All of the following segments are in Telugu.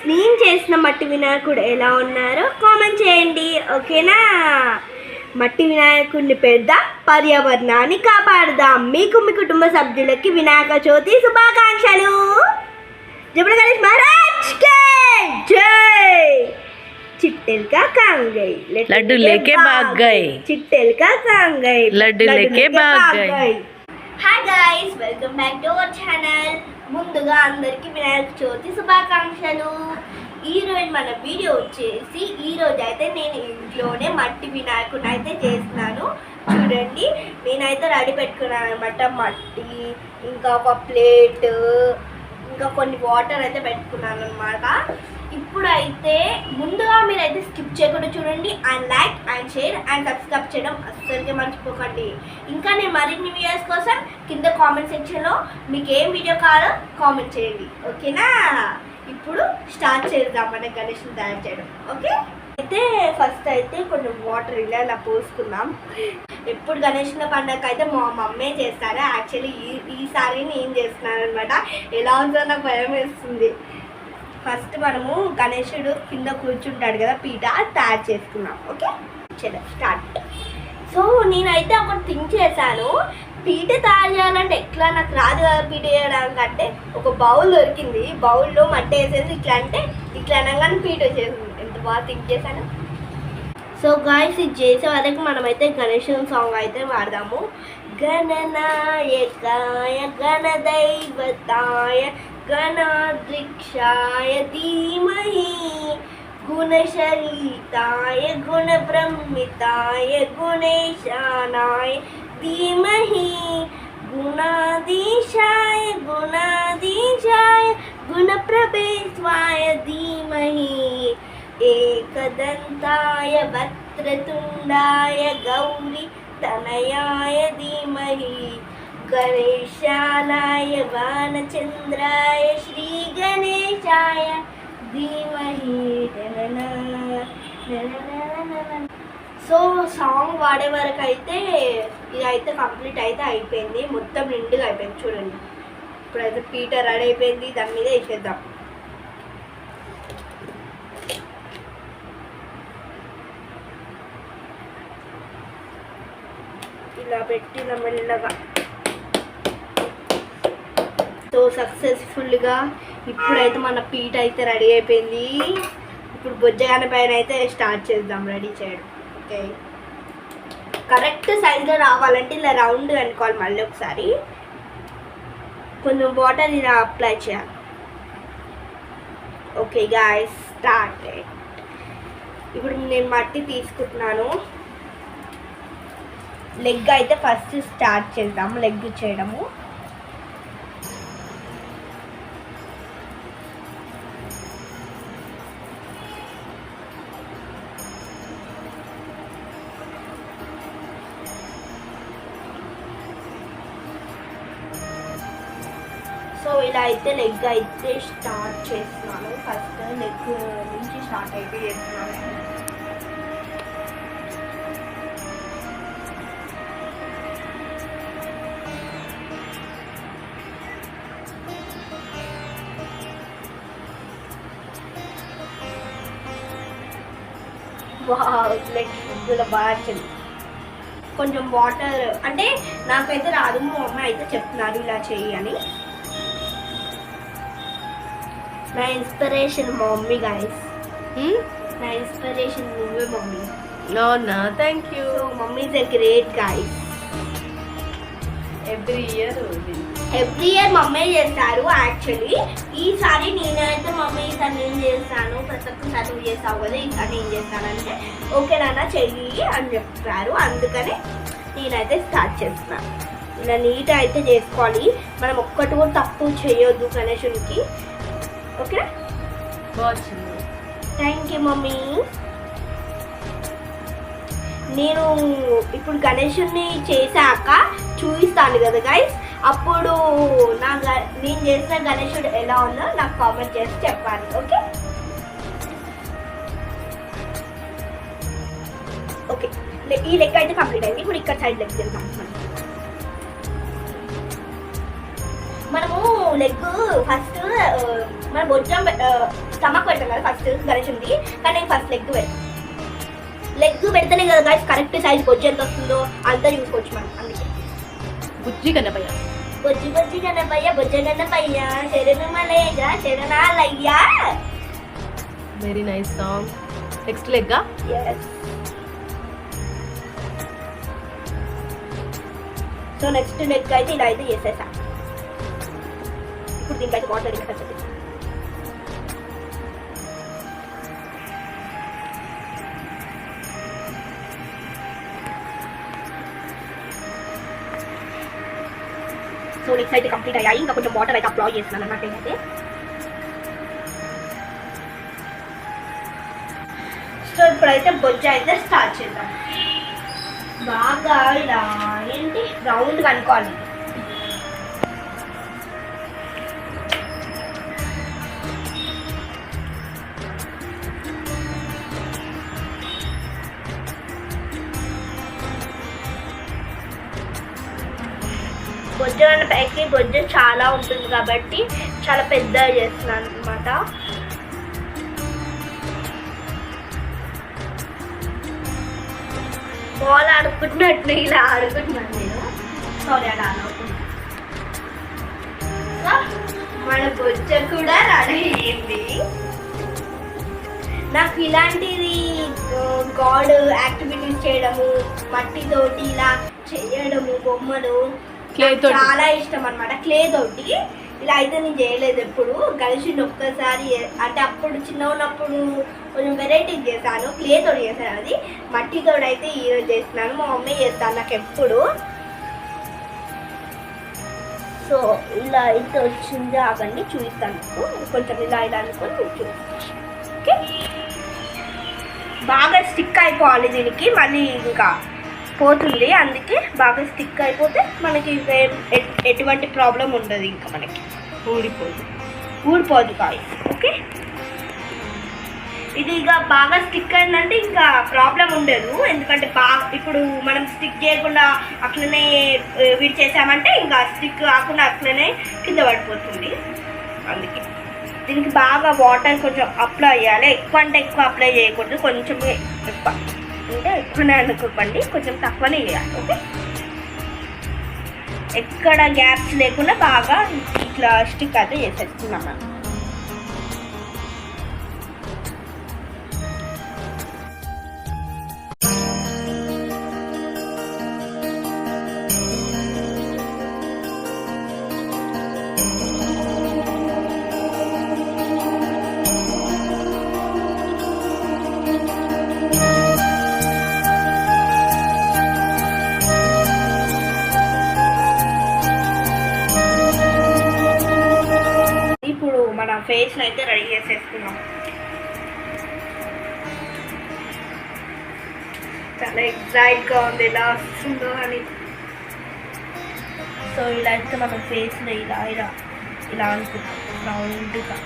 నేను చేసిన మట్టి వినాయకుడు ఎలా ఉన్నారో కామెంట్ చేయండి ఓకేనా మట్టి వినాయకుడిని పెడదాం పర్యావరణాన్ని కాపాడుదాం మీకు మీ కుటుంబ సభ్యులకి వినాయక చవితి శుభాకాంక్షలు జబుల గణేష్ మహారాజ్ కే జై चिट्टेल का कांग गई लड्डू लेके भाग गए। चिट्टेल का कांग गई लड्डू लेके भाग गए। Hi guys welcome back to our channel ముందుగా అందరికీ వినాయక చవితి శుభాకాంక్షలు. ఈరోజు మన వీడియో వచ్చేసి ఈరోజు అయితే నేను ఇంట్లోనే మట్టి వినాయకుని అయితే చేస్తున్నాను. చూడండి నేనైతే రెడీ పెట్టుకున్నాను అనమాట మట్టి ఇంకా ఒక ప్లేట్ ఇంకా కొన్ని వాటర్ అయితే పెట్టుకున్నాను అనమాట ఇప్పుడైతే ముందుగా మీరైతే స్కిప్ చేయకుండా చూడండి and like and share and subscribe చేయడం అస్సలుగా మర్చిపోకండి. ఇంకా నేను మరిన్ని వీడియోస్ కోసం కింద కామెంట్ సెక్షన్లో మీకు ఏం వీడియో కావాలో కామెంట్ చేయండి. ఓకేనా? ఇప్పుడు స్టార్ట్ చేద్దాం మన గణేష్ని తయారు చేయడం. ఓకే? అయితే ఫస్ట్ అయితే కొంచెం వాటర్ ఇలా ఇలా పోసుకుందాం. ఎప్పుడు గణేష్ల పండగ అయితే మా మమ్మీ చేస్తారా? యాక్చువల్లీ ఈ ఈసారి నేను చేస్తున్నాను అనమాట ఎలా ఉందో నాకు భయం వేస్తుంది. ఫస్ట్ మనము గణేశుడు కింద కూర్చుంటాడు కదా పీట తయారు చేసుకున్నాం. ఓకే? చలో స్టార్ట్. సో నేనైతే ఒకటి థింక్ చేశాను. పీట తయారు చేయాలంటే ఎట్లా? నాకు రాదు కదా పీట చేయడానికి అంటే ఒక బౌల్ దొరికింది. బౌల్లో మట్టి వేసేసి ఇట్లా అంటే ఇట్లా అనగానే పీట వచ్చేసింది ఎంత బాగా థింక్ చేశాను. సో గాయస్ ఇది చేసే వరకు మనమైతే గణేశుని సాంగ్ అయితే వాడదాము గణనాయకాయ గణదైవతాయ गणाद्रिक्षाय धीमहि गुणशलिताय गुणब्रह्मिताय, गुणेशानाय धीमहि, गुणाधीशाय गुणाधीशाय गुणप्रभेत्वाय धीमहि, एकदन्ताय, वक्रतुण्डाय गौरी तनयाय धीमहि। गणेशानाय वानचन्द्राय श्रीगणेशाय धीमहि टनना, टनना. సో సాంగ్ వాడే వరకు అయితే ఇది అయితే కంప్లీట్ అయితే అయిపోయింది మొత్తం నిండుగా అయిపోయింది చూడండి ఇప్పుడైతే పీటర్ రెడీ అయిపోయింది దాని మీద వేసేద్దాం ఇలా పెట్టి ఇలా మెల్లగా సో సక్సెస్ఫుల్గా ఇప్పుడైతే మన పీట అయితే రెడీ అయిపోయింది. ఇప్పుడు బొజ్జగాన పైన అయితే స్టార్ట్ చేద్దాం రెడీ చేయడం. ఓకే కరెక్ట్ సైజులో రావాలంటే ఇలా రౌండ్ అనుకోవాలి మళ్ళీ ఒకసారి. కొంచెం వాటర్ ఇలా అప్లై చేయాలి. ఓకే గాయ స్టార్ట్ ఇప్పుడు నేను మట్టి తీసుకుంటున్నాను. లెగ్ అయితే ఫస్ట్ స్టార్ట్ చేద్దాము లెగ్ చేయడము. అయితే లెగ్ అయితే స్టార్ట్ చేస్తున్నాను. ఫస్ట్ లెగ్ నుంచి స్టార్ట్ అయితే చేస్తున్నాను. లైక్ ఇందులో బాగా కొంచెం వాటర్ అంటే నాకైతే రాదు మా అమ్మ అయితే చెప్తున్నారు ఇలా చెయ్యి అని. నా ఇన్స్పిరేషన్ మా మమ్మీ గాయస్ నా ఇన్స్పిరేషన్ నువ్వే mummy. Thank you. So mummy is a great guys Every year, every year mummy చేస్తారు యాక్చువల్లీ ఈసారి నేనైతే మమ్మీ ఈసారి నేను చేస్తాను ప్రతి ఒక్కసారి నువ్వు చేస్తావు కదా ఈసారి నేను చేస్తానంటే ఓకే నాన్న చెయ్యి అని చెప్తారు. అందుకనే నేనైతే స్టార్ట్ చేస్తున్నాను ఇలా నీట్ అయితే చేసుకోవాలి. మనం ఒక్కటి కూడా తప్పు చేయొద్దు గణేశునికి. Okay? watch thank you mummy. నేను ఇప్పుడు గణేషుని చేశాక చూపిస్తాను కదా గైస్ అప్పుడు నా గ- నేను చేసిన గణేశుడు ఎలా ఉందో నాకు కామెంట్ చేసి చెప్పాలి ఓకే? ఓకే. ఈ లెక్క అయితే కంప్లీట్ అయింది. ఇప్పుడు ఇక్కడ సైడ్ లెక్క వెళ్తాం లెగ్ ఫస్ట్ మన బొజ్జం స్టమక్ పెడతాం కదా ఫస్ట్ గణేషుంది కానీ నేను ఫస్ట్ లెగ్ పెడతాను లెగ్ పెడితేనే కదా guys కరెక్ట్ సైజ్ బొజ్జు ఎంత వస్తుందో అంతా చూసుకోవచ్చు మనం అందుకే. బుజ్జి కన్నపయ్య బొజ్జి బొజ్జి గణపయ్య బొజ్జ గణపయ్య శరణు మలేజ శరణాలయ్యా వెరీ నైస్ సాంగ్ నెక్స్ట్ లెగ్గా ఎస్ సో నెక్స్ట్ లెగ్ అయితే ఇలా అయితే చేసేసా. ఇప్పుడు దీనికైతే వాటర్ ఇంకా సో నెక్స్ట్ అయితే కంప్లీట్ అయ్యాయి. ఇంకా కొంచెం వాటర్ అయితే అప్లై చేస్తున్నాను అన్నమాట అయితే సో ఇప్పుడైతే బొజ్జ అయితే స్టార్ట్ చేద్దాం. బాగా ఇలా ఏంటి? రౌండ్గా అనుకోవాలి. బొజ్జ పైకి చాలా ఉంటుంది కాబట్టి చాలా పెద్దగా చేస్తున్నాను అనమాట బాల్ ఆడుకుంటున్నట్టు ఇలా ఆడుకుంటున్నాను నేను. సారీ అలా మన బొజ్జ కూడా రెడీ అయ్యింది నాకు ఇలాంటిది గాడ్ యాక్టివిటీస్ చేయడము మట్టితోటి ఇలా చేయడము బొమ్మలు నాకు తోటి. చాలా ఇష్టం అనమాట క్లే తోటి. ఇలా అయితే నేను చేయలేదు ఎప్పుడు. కలిసి ఒక్కసారి అంటే అప్పుడు చిన్న ఉన్నప్పుడు కొంచెం వెరైటీ చేశాను. క్లే తోటి చేశాను అది. మట్టితో అయితే ఈరోజు చేస్తున్నాను. మా మమ్మీ చేస్తాను నాకు ఎప్పుడు. సో ఇలా అయితే వచ్చింది. అవన్నీ చూపిస్తాను కొంచెం ఇలా ఇలా అనుకొని చూపిస్తాను ఓకే? బాగా స్టిక్ అయిపోవాలి దీనికి. మళ్ళీ ఇంకా పోతుంది. అందుకే బాగా స్టిక్ అయిపోతే మనకి ఎటువంటి ప్రాబ్లం ఉండదు ఇంకా మనకి. ఊడిపోదు. ఊడిపోదు కాయ. ఓకే? ఇది ఇక బాగా స్టిక్ అయిందంటే ఇంకా ప్రాబ్లం ఉండదు. ఎందుకంటే బాగా ఇప్పుడు మనం స్టిక్ చేయకుండా అట్లనే ఆ, వీడి చేసామంటే ఇంకా స్టిక్ కాకుండా అట్లనే కింద పడిపోతుంది. అందుకే దీనికి బాగా వాటర్ కొంచెం అప్లై చేయాలి. ఎక్కువ అంటే ఎక్కువ అప్లై చేయకూడదు. కొంచెం ఎక్కువ. అంటే ఎక్కువనే అనుకోకండి కొంచెం తక్కువనే వేయాలి ఓకే? ఎక్కడ గ్యాప్స్ లేకుండా బాగా ఇట్లా స్టిక్ అయితే చేసేస్తున్నాం మన అయితే రెడీ చేసేసుకున్నాం. చాలా ఎగ్జైట్గా ఉంది ఎలా వస్తుందో అని. సో ఇలా అయితే మన ఫేస్ ఇలా ఇలా ఇలా అనుకుంటాం. రౌండ్గా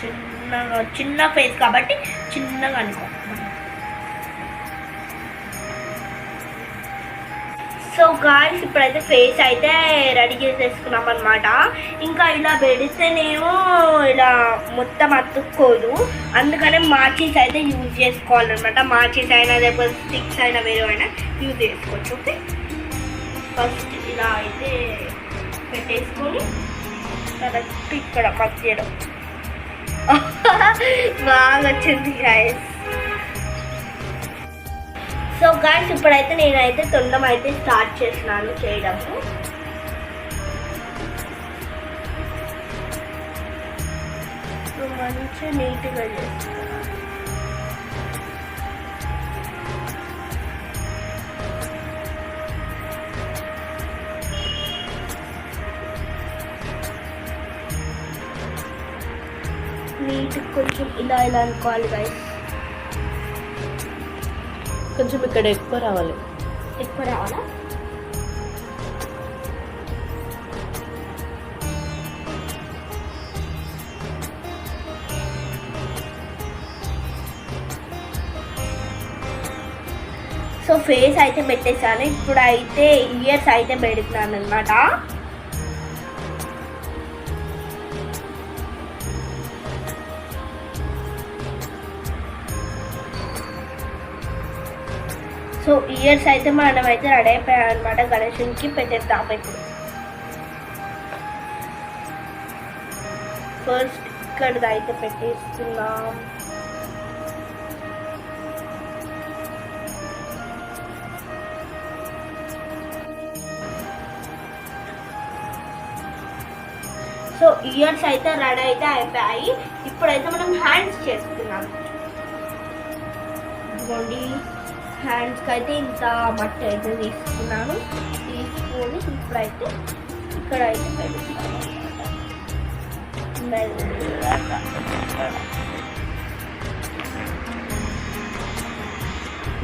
చిన్నగా చిన్న ఫేస్ కాబట్టి చిన్నగా అనుకో సో గాయస్ ఇప్పుడైతే ఫేస్ అయితే రెడీ చేసేసుకున్నాం అనమాట ఇంకా ఇలా పెడితేనేమో ఇలా మొత్తం అతుక్కోదు. అందుకనే మార్చిస్ అయితే యూజ్ చేసుకోవాలన్నమాట. మార్చిస్ అయినా లేకపోతే స్టిక్స్ అయినా వేరే అయినా యూజ్ చేసుకోవచ్చు ఓకే ఫస్ట్ ఇలా అయితే పెట్టేసుకొని కరెక్ట్ ఇక్కడ మధ్యలో బాగా వచ్చింది గాయస్ సో గాయస్ ఇప్పుడైతే నేనైతే తొండం అయితే స్టార్ట్ చేస్తున్నాను చేయడము సో మంచి నీట్గా చేస్తున్నాను నీట్ కొంచెం ఇలా ఇలా అనుకోవాలి గాయస్ కొంచెం ఇక్కడ ఎక్కువ రావాలి. ఎక్కువ రావాలా? సో ఫేస్ అయితే పెట్టేశాను. ఇప్పుడు అయితే ఇయర్స్ అయితే పెడుతున్నాను అనమాట సో ఇయర్స్ అయితే మనం అయితే రెడీ అయిపోయాం అనమాట గణేషునికి పెట్టేద్దాం ఇప్పుడు ఫస్ట్ ఇక్కడ అయితే పెట్టేస్తున్నాం. సో ఇయర్స్ అయితే రెడీ అయితే అయిపోయాయి. ఇప్పుడైతే మనం హ్యాండ్స్ చేస్తున్నాం ఇదిగోండి. హ్యాండ్స్కి అయితే ఇంత మట్టి అయితే తీసుకున్నాను తీసుకొని ఇప్పుడైతే ఇక్కడ అయితే పెడుతున్నాను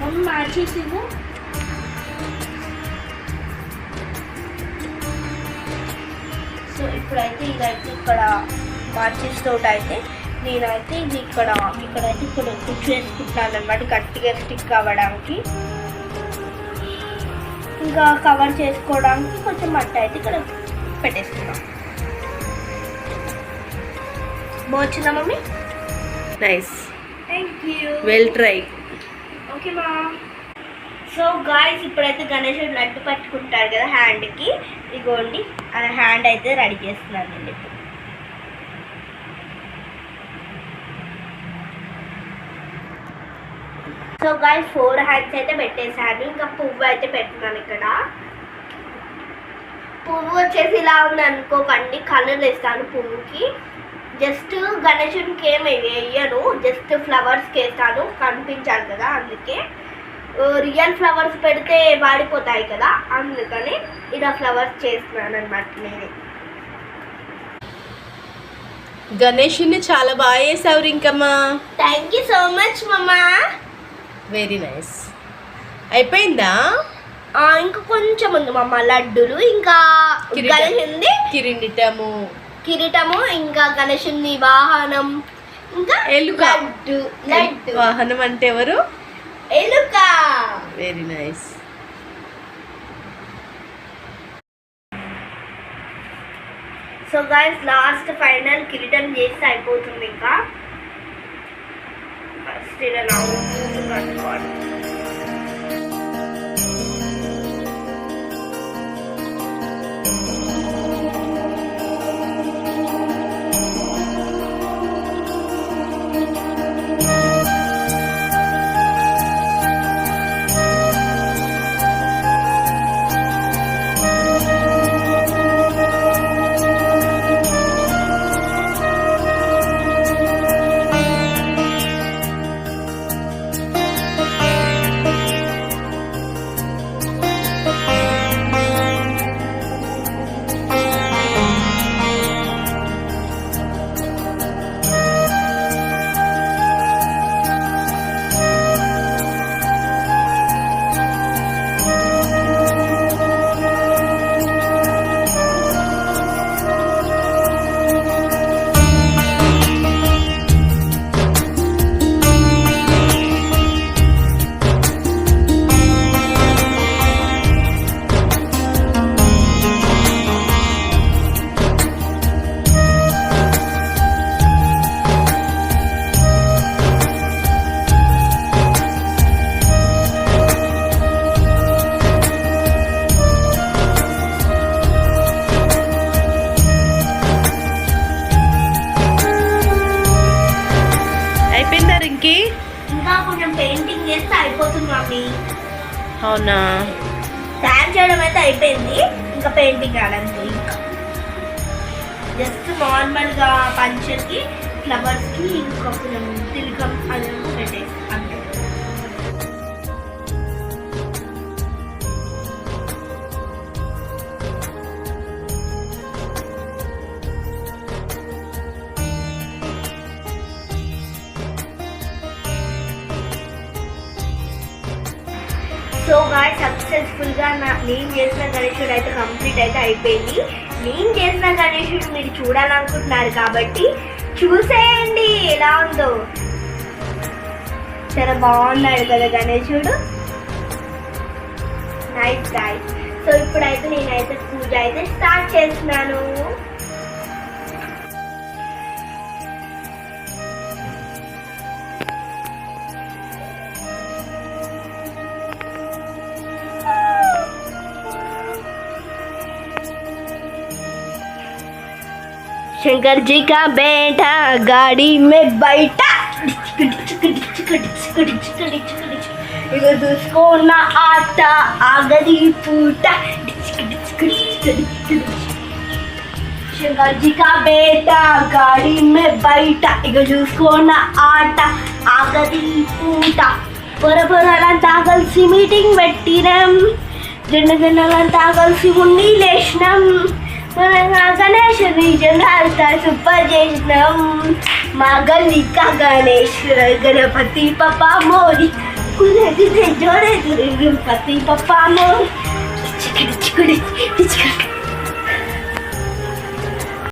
మమ్మీ మార్చేసి ఇవ్వు. సో ఇప్పుడైతే ఇదైతే ఇక్కడ మార్చేసి తోట అయితే నేనైతే ఇది ఇక్కడ ఇక్కడైతే ఇక్కడ కుచ్చు వేసుకుంటున్నాను అనమాట గట్టిగా స్టిక్ అవ్వడానికి. ఇంకా కవర్ చేసుకోవడానికి కొంచెం మట్టి అయితే ఇక్కడ పెట్టేస్తున్నాం బాగుందా mummy? Nice thank you well try okay మా సో గాయస్ ఇప్పుడైతే గణేశుడు లడ్డు పట్టుకుంటారు కదా హ్యాండ్కి. ఇగోండి ఆ హ్యాండ్ అయితే రెడీ చేస్తున్నాను నేను సో గాయస్ ఫోర్ హ్యాండ్స్ అయితే పెట్టేశాను. ఇంకా పువ్వు అయితే పెడుతున్నాను ఇక్కడ. పువ్వు వచ్చేసి ఇలా ఉంది అనుకోకండి. కలర్ వేస్తాను పువ్వుకి. జస్ట్ గణేశునికి ఏమి వేయను. జస్ట్ ఫ్లవర్స్కి వేస్తాను కనిపించాలి కదా అందుకే. రియల్ ఫ్లవర్స్ పెడితే వాడిపోతాయి కదా. అందుకని ఇలా ఫ్లవర్స్ చేస్తున్నాను అనమాట నేను. గణేషుని చాలా బాగా చేసావు రింకమ్మా thank you so much mamma very nice అయిపోయిందా? ఇంకా కొంచెం ఉంది మమ్మ లడ్డులు ఇంకా. గణేశుంది కిరీటము. కిరీటము ఇంకా గణేశుని వాహనం ఇంకా ఎలుక. లడ్డు లడ్డు. వాహనం అంటే ఎవరు? ఎలుక. Very nice so guys last final కిరీటం చేస్తే అయిపోతుంది ఇంకా. ఫస్ట్ ఇలా నవ్వుతూ కట్టుకోవాలి అయిపోయిందా మమ్మీ. అవునా? తయారు చేయడం అయితే అయిపోయింది. ఇంకా పెయింటింగ్ ఆడంతే ఇంకా జస్ట్ నార్మల్గా పంచర్కి ఫ్లవర్స్కి ఇంకా కొంచెం తిలకం అది పెట్టేసి సో గాయ సక్సెస్ఫుల్గా నా నేను చేసిన గణేశుడు అయితే కంప్లీట్ అయితే అయిపోయింది. నేను చేసిన గణేశుడు మీరు చూడాలనుకుంటున్నారు కాబట్టి చూసేయండి. ఎలా ఉందో? చాలా బాగున్నాడు కదా గణేశుడు నైస్ గాయ్ సో ఇప్పుడైతే నేనైతే పూజ అయితే స్టార్ట్ చేస్తున్నాను. शंकर जी का बेटा गाड़ी में बैठा ఇక చూసుకున్న ఆట ఆగది పూట శంకర్ జీ కా బేటా గాడి మే బయట ఇక చూసుకున్న ఆట ఆగది పూట పొర పొరలంతా కలిసి మీటింగ్ పెట్టినాం జెండ జెండలంతా కలిసి ఉండి లేచినాం మన గణేష్ జనాలతో సూపర్ చేసినాం మా గల్లిక గణేష్ గణపతి పప్ప మోరి కుదే జోడే గణపతి పప్ప